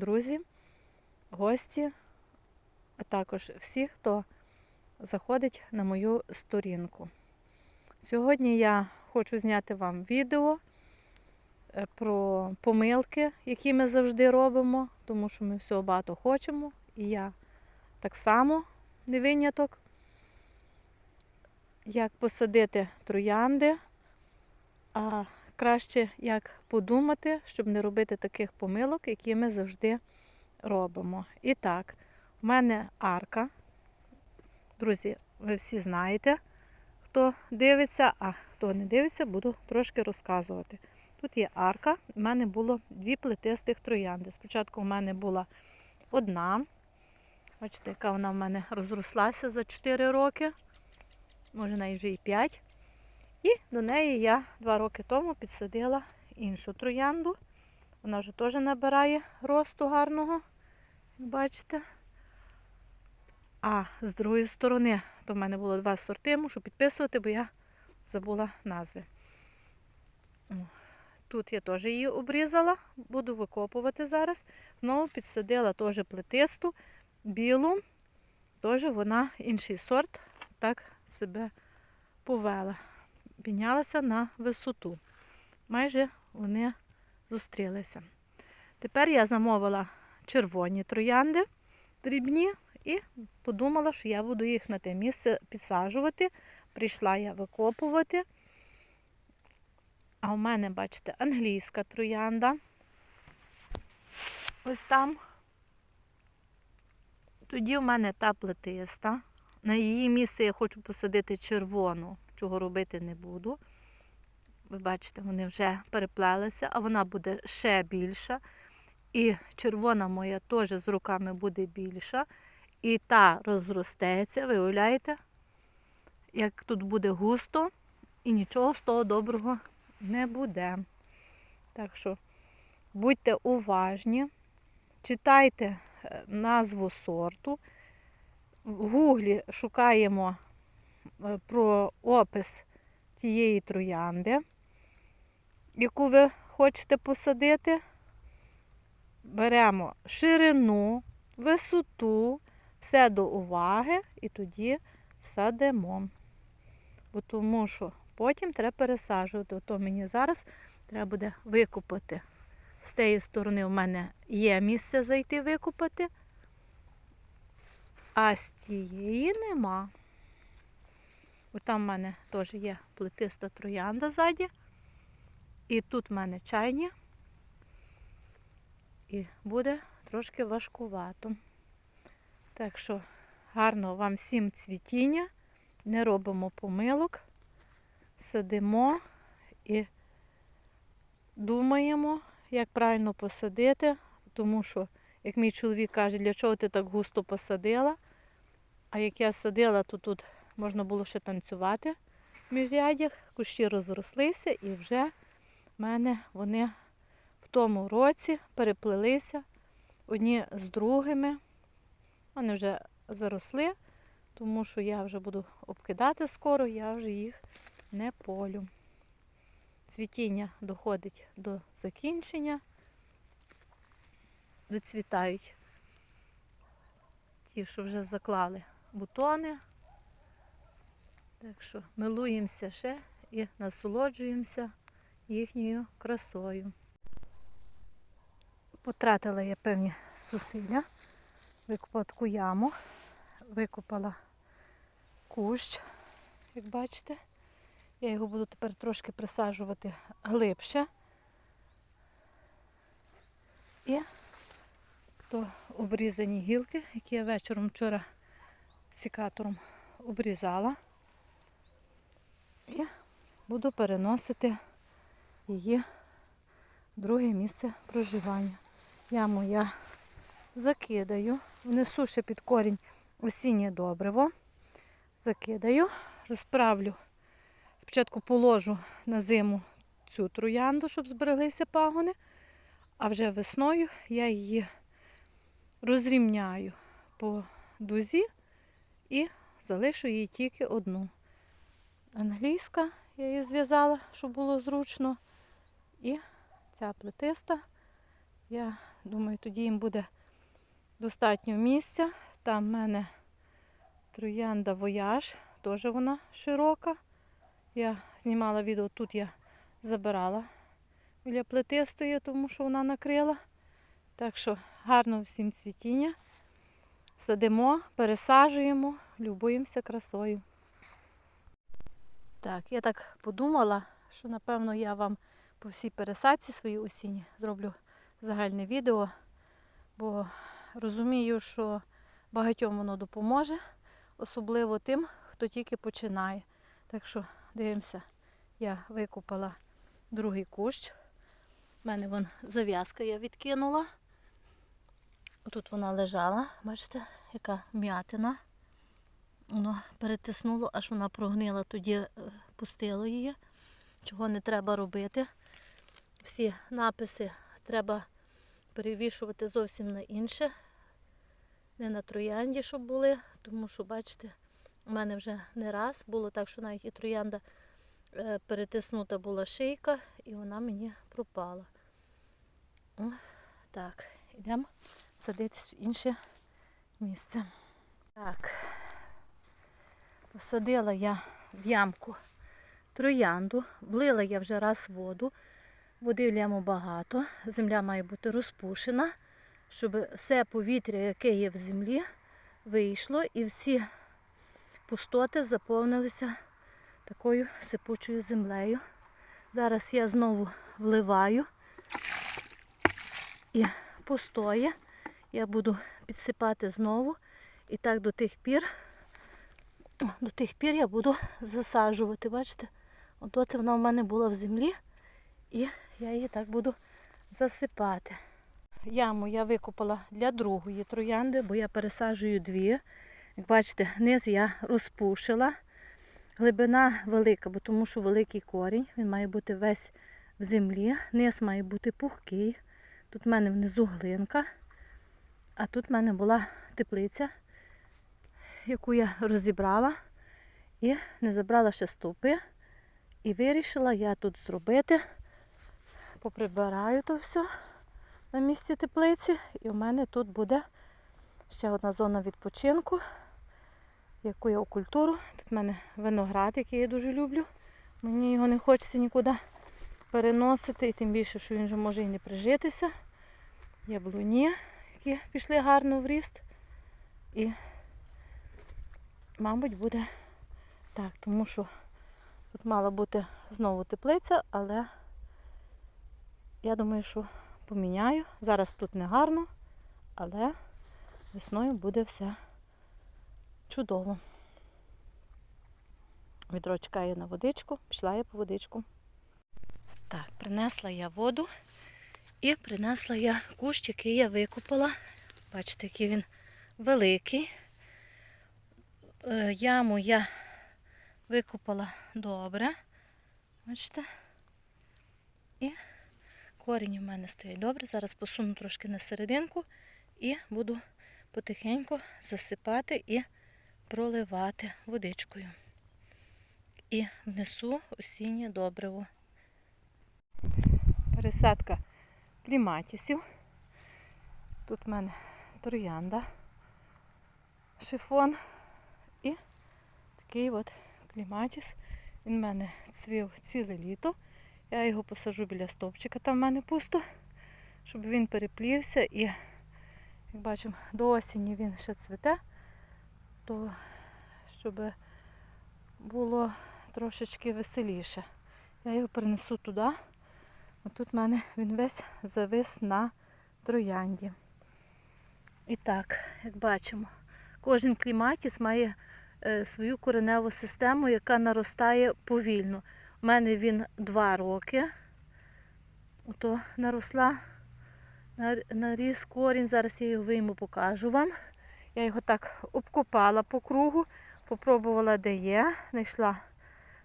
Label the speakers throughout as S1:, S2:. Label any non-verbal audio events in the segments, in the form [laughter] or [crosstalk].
S1: друзі, гості, а також всі, хто заходить на мою сторінку. Сьогодні я хочу зняти вам відео е, про помилки, які ми завжди робимо, тому що ми всього багато хочемо, і я так само не виняток. Як посадити троянди, а краще як подумати, щоб не робити таких помилок, які ми завжди робимо. І так, в мене арка. Друзі, ви всі знаєте, хто дивиться, а хто не дивиться, буду трошки розказувати. Тут є арка, в мене було дві плетистих троянди. Спочатку в мене була одна. Бачите, яка вона в мене розрослася за 4 роки, може навіть вже і 5. І до неї я два роки тому підсадила іншу троянду. Вона вже теж набирає росту гарного, як бачите. А з другої сторони, то в мене було два сорти, мушу підписувати, бо я забула назви. Тут я теж її обрізала, буду викопувати зараз. Знову підсадила теж плетисту, білу, теж вона інший сорт, так себе повела. Піднялася на висоту. Майже вони зустрілися. Тепер я замовила червоні троянди дрібні і подумала, що я буду їх на те місце підсаджувати. Прийшла я викопувати. А у мене, бачите, англійська троянда. Ось там. Тоді в мене та плетиста. На її місце я хочу посадити червону, чого робити не буду. Ви бачите, вони вже переплелися, а вона буде ще більша. І червона моя теж з руками буде більша. І та розростеться, виявляєте, як тут буде густо, і нічого з того доброго не буде. Так що будьте уважні, читайте е, назву сорту. В гуглі шукаємо про опис тієї троянди, яку ви хочете посадити. Беремо ширину, висоту, все до уваги і тоді садимо. Бо тому що потім треба пересаджувати. Ото мені зараз треба буде викопати. З тієї сторони у мене є місце зайти викопати, а з тієї нема. Бо там в мене теж є плетиста троянда ззаді. І тут в мене чайні. І буде трошки важкувато. Так що гарно вам всім цвітіння, не робимо помилок, сидимо і думаємо, як правильно посадити, тому що, як мій чоловік каже, для чого ти так густо посадила. А як я садила, то тут можна було ще танцювати в міжрядях, кущі розрослися і вже в мене вони в тому році переплелися одні з другими. Вони вже заросли, тому що я вже буду обкидати скоро, я вже їх не полю. Цвітіння доходить до закінчення, доцвітають ті, що вже заклали бутони. Так що милуємося ще і насолоджуємося їхньою красою. Потратила я певні зусилля, викопала таку яму, викопала кущ, як бачите. Я його буду тепер трошки присаджувати глибше. І то обрізані гілки, які я вечором вчора сікатором обрізала. І буду переносити її в друге місце проживання. Яму я закидаю, внесу ще під корінь осіннє добриво, закидаю, розправлю. Спочатку положу на зиму цю троянду, щоб збереглися пагони, а вже весною я її розрівняю по дузі і залишу її тільки одну. Англійська я її зв'язала, щоб було зручно. І ця плетиста я Думаю, тоді їм буде достатньо місця. Там в мене троянда вояж, теж вона широка. Я знімала відео, тут я забирала. Біля плити стою, тому що вона накрила. Так що гарно всім цвітіння. Садимо, пересаджуємо, любуємося красою. Так, я так подумала, що напевно я вам по всій пересадці своїй осінні зроблю загальне відео, бо розумію, що багатьом воно допоможе, особливо тим, хто тільки починає. Так що дивимося, я викопала другий кущ. У мене вон зав'язка я відкинула. Тут вона лежала, бачите, яка м'ятина. Воно перетиснуло, аж вона прогнила, тоді е, пустило її. Чого не треба робити. Всі написи треба перевішувати зовсім на інше. Не на троянді, щоб були, тому що, бачите, у мене вже не раз було так, що навіть і троянда е, перетиснута була шийка, і вона мені пропала. Так, йдемо садитись в інше місце. Так, посадила я в ямку троянду, влила я вже раз воду. Води в яму багато, земля має бути розпушена, щоб все повітря, яке є в землі, вийшло і всі пустоти заповнилися такою сипучою землею. Зараз я знову вливаю і постоє. Я буду підсипати знову. І так до тих пір, до тих пір я буду засаджувати. Бачите? От вона в мене була в землі, і я її так буду засипати. Яму я викопала для другої троянди, бо я пересаджую дві. Як бачите, низ я розпушила. Глибина велика, бо тому що великий корінь, він має бути весь в землі. Низ має бути пухкий. Тут в мене внизу глинка, а тут в мене була теплиця, яку я розібрала і не забрала ще стовпи. І вирішила я тут зробити, поприбираю то все на місці теплиці. І в мене тут буде ще одна зона відпочинку, яку я окультуру. Тут в мене виноград, який я дуже люблю. Мені його не хочеться нікуди переносити, і тим більше, що він вже може і не прижитися. Яблуні, які пішли гарно в ріст. І, мабуть, буде так, тому що тут мала бути знову теплиця, але я думаю, що поміняю. Зараз тут не гарно, але весною буде все чудово. Відро чекає на водичку, пішла я по водичку. Так, принесла я воду і принесла я кущ, який я викопала. Бачите, який він великий. Е, Яму я викопала добре. Бачите? І корінь у мене стоїть добре. Зараз посуну трошки на серединку і буду потихеньку засипати і проливати водичкою. І внесу осіннє добриво. Пересадка кліматісів. Тут в мене троянда, шифон такий от кліматіс. Він в мене цвів ціле літо. Я його посажу біля стовпчика, там в мене пусто, щоб він переплівся і, як бачимо, до осені він ще цвіте, то щоб було трошечки веселіше. Я його принесу туди. Отут в мене він весь завис на троянді. І так, як бачимо, кожен кліматіс має свою кореневу систему, яка наростає повільно. У мене він два роки. Ото наросла, наріс корінь. Зараз я його вийму, покажу вам. Я його так обкопала по кругу, попробувала, де є, знайшла,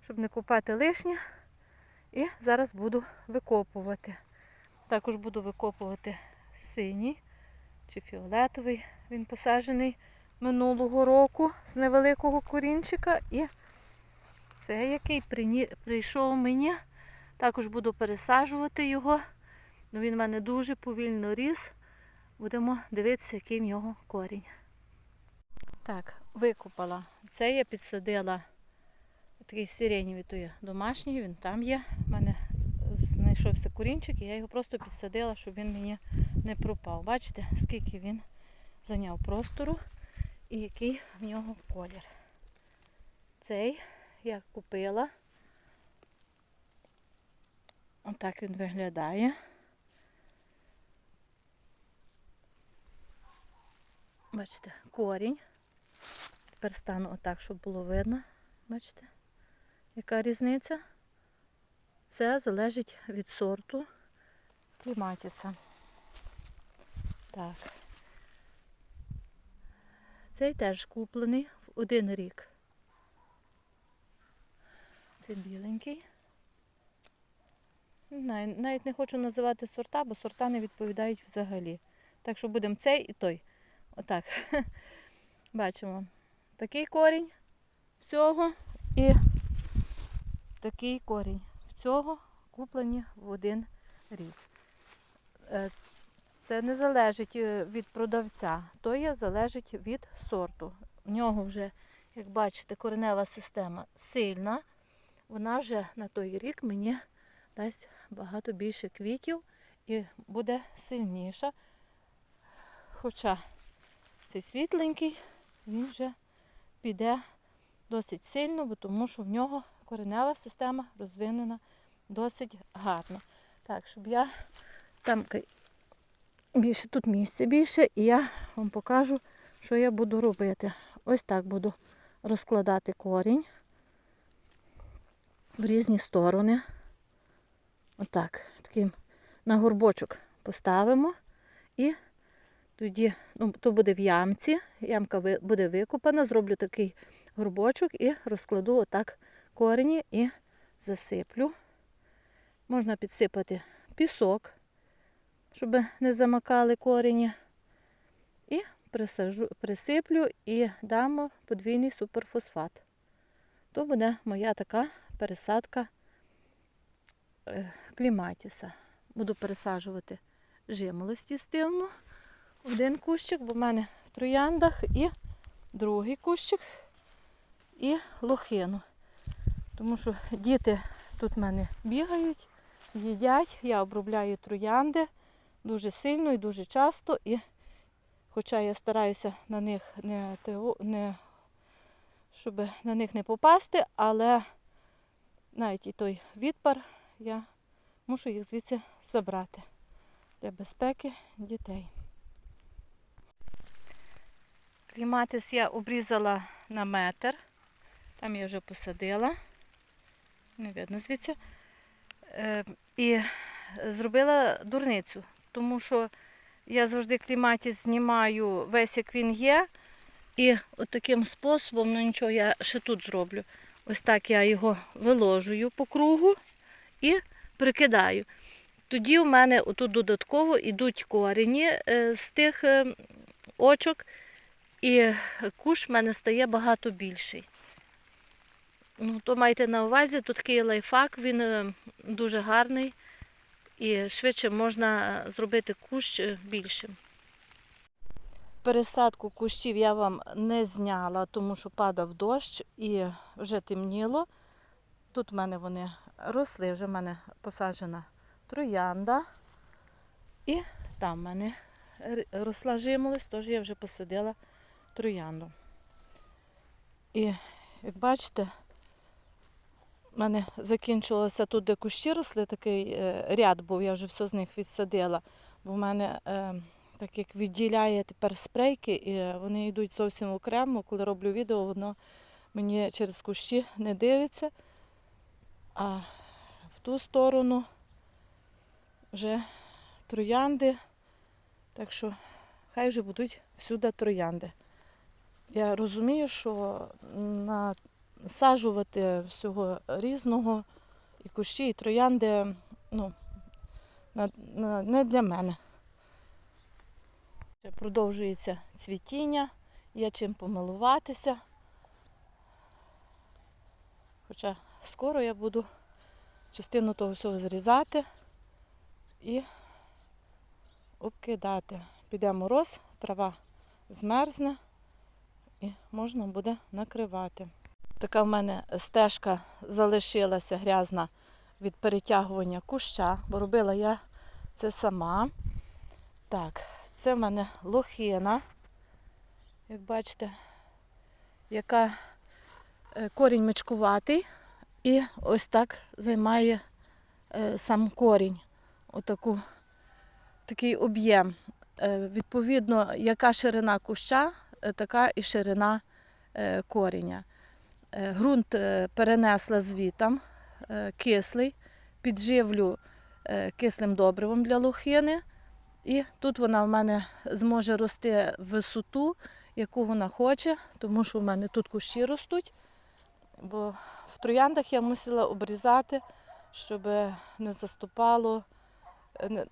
S1: щоб не копати лишнє. І зараз буду викопувати. Також буду викопувати синій чи фіолетовий. Він посаджений минулого року з невеликого корінчика. І цей, який прийшов мені, також буду пересаджувати його. Ну, він в мене дуже повільно ріс. будемо дивитися, який в нього корінь. Так, викопала. Це я підсадила такий сиренєвий, то є домашній, він там є. У мене знайшовся корінчик, і я його просто підсадила, щоб він мені не пропав. Бачите, скільки він зайняв простору і який в нього колір. Цей я купила. Отак він виглядає. Бачите, корінь. Тепер стану отак, щоб було видно. Бачите, яка різниця? Це залежить від сорту кліматіса. Так. Цей теж куплений в один рік. Це біленький. Не навіть не хочу називати сорта, бо сорта не відповідають взагалі. Так що будемо цей і той. Отак. [laughs] Бачимо. Такий корінь всього і такий корінь всього куплені в один рік. Це не залежить е, від продавця, то є залежить від сорту. У нього вже, як бачите, коренева система сильна. Вона вже на той рік мені дасть багато більше квітів і буде сильніша. Хоча цей світленький, він вже піде досить сильно, бо тому що в нього коренева система розвинена досить гарно. Так, щоб я там більше тут місця більше, і я вам покажу, що я буду робити. Ось так буду розкладати корінь в різні сторони. Отак, таким на горбочок поставимо. І тоді ну, то буде в ямці, ямка буде викопана, зроблю такий горбочок і розкладу отак корені і засиплю. Можна підсипати пісок, щоб не замакали корені. І присажу, присиплю і дамо подвійний суперфосфат. То буде моя така пересадка е, кліматіса. Буду пересаджувати жимолості стивну один кущик, бо в мене в трояндах і другий кущик, і лохину. Тому що діти тут в мене бігають, їдять, я обробляю троянди дуже сильно і дуже часто. І хоча я стараюся на них не, не щоб на них не попасти, але навіть і той відпар я мушу їх звідси забрати для безпеки дітей. Кліматис я обрізала на метр. Там я вже посадила. Не видно звідси. Е, І зробила дурницю, тому що я завжди кліматіс знімаю весь, як він є. І от таким способом, ну нічого, я ще тут зроблю. Ось так я його виложую по кругу і прикидаю. Тоді у мене отут додатково йдуть корені е, з тих е, очок, і куш в мене стає багато більший. Ну, то майте на увазі, тут такий лайфхак, він е, дуже гарний і швидше можна зробити кущ е, більшим. Пересадку кущів я вам не зняла, тому що падав дощ і вже темніло. Тут в мене вони росли, вже в мене посаджена троянда. І там в мене росла жимолость, тож я вже посадила троянду. І як бачите, в мене закінчилося тут, де кущі росли, такий е, ряд був, я вже все з них відсадила. Бо в мене е, так як відділяє тепер спрейки, і вони йдуть зовсім окремо. Коли роблю відео, воно мені через кущі не дивиться. А в ту сторону вже троянди. Так що хай вже будуть всюди троянди. Я розумію, що насаджувати всього різного і кущі, і троянди ну, не для мене. Продовжується цвітіння, є чим помилуватися. Хоча скоро я буду частину того всього зрізати і обкидати піде мороз, трава змерзне і можна буде накривати. Така в мене стежка залишилася грязна від перетягування куща, бо робила я це сама. Так, це в мене лохина, як бачите, яка е, корінь мечкуватий, і ось так займає е, сам корінь. Отаку, такий об'єм. Е, Відповідно, яка ширина куща, така і ширина коріння. Е, Ґрунт е, перенесла звітом, е, кислий, підживлю е, кислим добривом для лохини. І тут вона в мене зможе рости висоту, яку вона хоче, тому що в мене тут кущі ростуть. Бо в трояндах я мусила обрізати, щоб не заступало, е, не,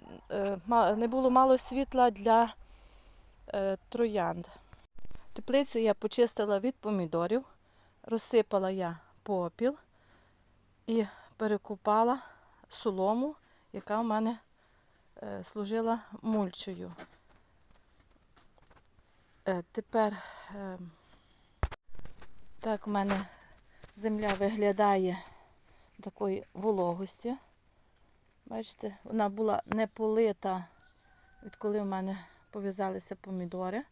S1: е, було мало світла для е, троянд. Теплицю я почистила від помідорів, розсипала я попіл і перекупала солому, яка в мене е, служила мульчою. Е, Тепер е, так в мене земля виглядає такої вологості. Бачите, вона була не полита, відколи в мене пов'язалися помідори.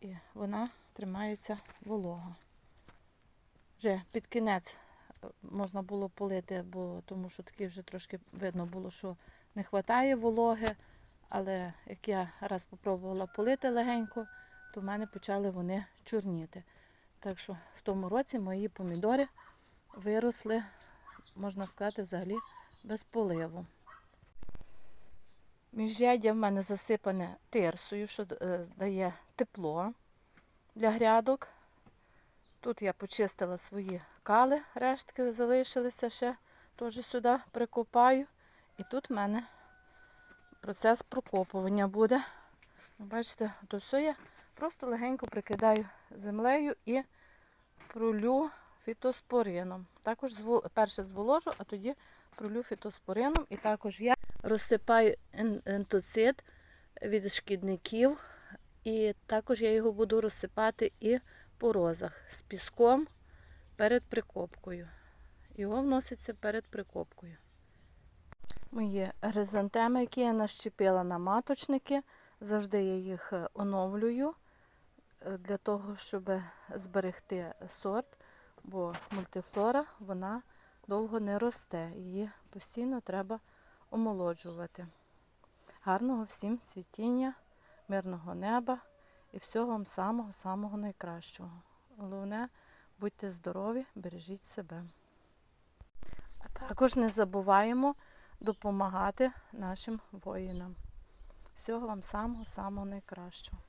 S1: І вона тримається волога. Вже під кінець е, можна було полити, бо тому що таки вже трошки видно було, що не вистачає вологи. Але як я раз спробувала полити легенько, то в мене почали вони чорніти. Так що в тому році мої помідори виросли, можна сказати, взагалі без поливу. Міжряддя в мене засипане тирсою, що е, дає тепло для грядок. Тут я почистила свої кали, рештки залишилися ще, теж сюди прикопаю. І тут в мене процес прокопування буде. Бачите, то все я просто легенько прикидаю землею і пролю фітоспорином. Також перше зволожу, а тоді пролю фітоспорином. І також я розсипаю ен- ентоцит від шкідників. І також я його буду розсипати і по розах з піском перед прикопкою. Його вноситься перед прикопкою. Мої хризантеми, які я нащепила на маточники. Завжди я їх е, оновлюю е, для того, щоб зберегти сорт, бо мультифлора вона довго не росте. Її постійно треба омолоджувати. Гарного всім цвітіння, мирного неба і всього вам самого-самого найкращого. Головне, будьте здорові, бережіть себе. А також не забуваємо допомагати нашим воїнам. Всього вам самого-самого найкращого.